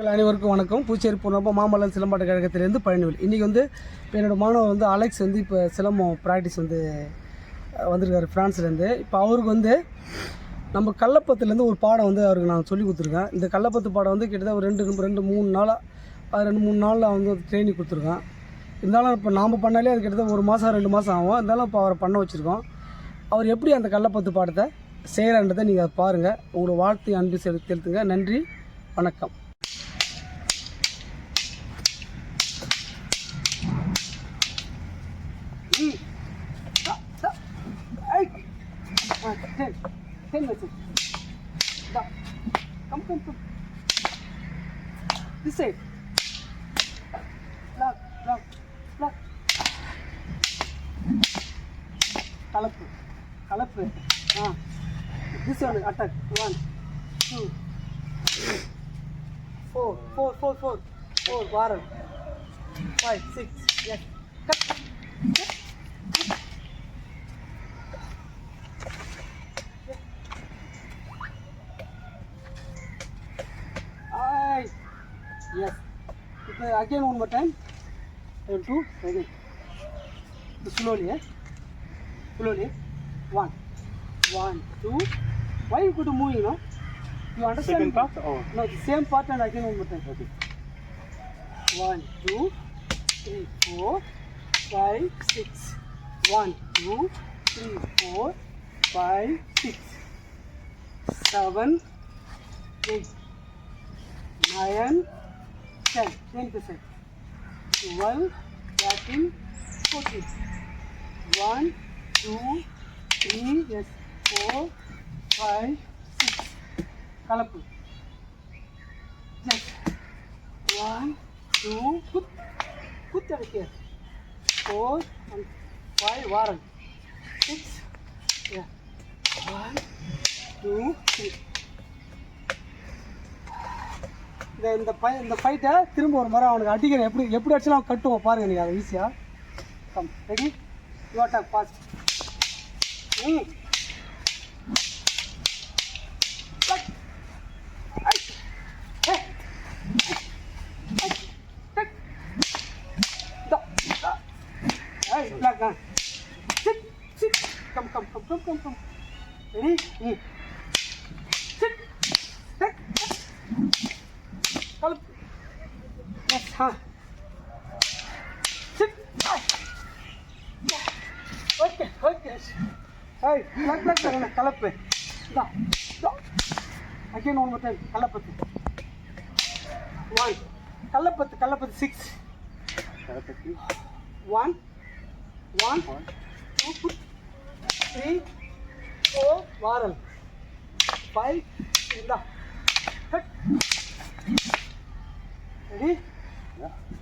அனைவருக்கும் வணக்கம். பூச்சேரி போனப்போ மாமல்லன் சிலம்பாட்ட கழகத்திலேருந்து பழனிவேல். இன்றைக்கி வந்து இப்போ என்னோடய மாணவர் வந்து அலெக்ஸ் வந்து இப்போ சிலம்பம் ப்ராக்டிஸ் வந்து வந்திருக்காரு ஃப்ரான்ஸ்லேருந்து இப்போ அவருக்கு வந்து நம்ம கள்ளப்பத்துலேருந்து ஒரு பாடம் வந்து அவருக்கு நான் சொல்லி கொடுத்துருக்கேன். இந்த கள்ளப்பத்து பாடம் வந்து கிட்டத்தட்ட ஒரு ரெண்டு ரெண்டு மூணு நாளாக ரெண்டு மூணு நாளில் வந்து ட்ரைனிங் கொடுத்துருக்கேன். இருந்தாலும் இப்போ நாம் பண்ணாலே அது கிட்டத்தட்ட ஒரு மாதம் ரெண்டு மாதம் ஆகும். இருந்தாலும் இப்போ அவரை பண்ண வச்சுருக்கோம். அவர் எப்படி அந்த கள்ளப்பத்து பாடத்தை செய்கிறான்றதை நீங்கள் அதை பாருங்கள் உங்களோட வாழ்த்து அன்பு செலுத்துங்க. நன்றி. வணக்கம். Ah, ten. Ten minutes. Stop. Come, come, come. This side. Lock, lock, lock. கலப்பு கலப்பு ஆ this one attack one two four four four four four வாரல் five six yes Yes. Again one more time. And two again. Slowly, eh? Slowly. One. One, two. Why you could move, you know? You understand? Second part or? No, the same part and again one more time. Okay. One, two, three, four, five, six. One, two, three, four, five, six, seven, eight, nine. 10, 10%. 12, 13, 14. 1, 2, 3, yes, 4, 5, 6. Colorful. Yes. 1, 2, put, put that here. 4 and 5, warren. 6, yeah. 1, 2, 3. இந்த இந்த by இந்த ஃபைட்டை திரும்ப ஒரு முறை அவனுக்கு அடிக்கிற எப்படி எப்படி அடிச்சாலும் அவன் கட்டுவோம் பாருங்க நீங்கள் அதை ஈஸியாக come ready you talk boss ம். Come, come, come, come, come, come. Ready? Mm. Okay okay ஐய் லக் லக் தரேன் கலப்பு. அகைன் ஒன் மட்டும் டைம் ஒன் கள்ளப்பத்து கள்ளப்பத்து six கலப்பத்து one one One. Two three four வாரல். Five இந்தா. Ready Yeah.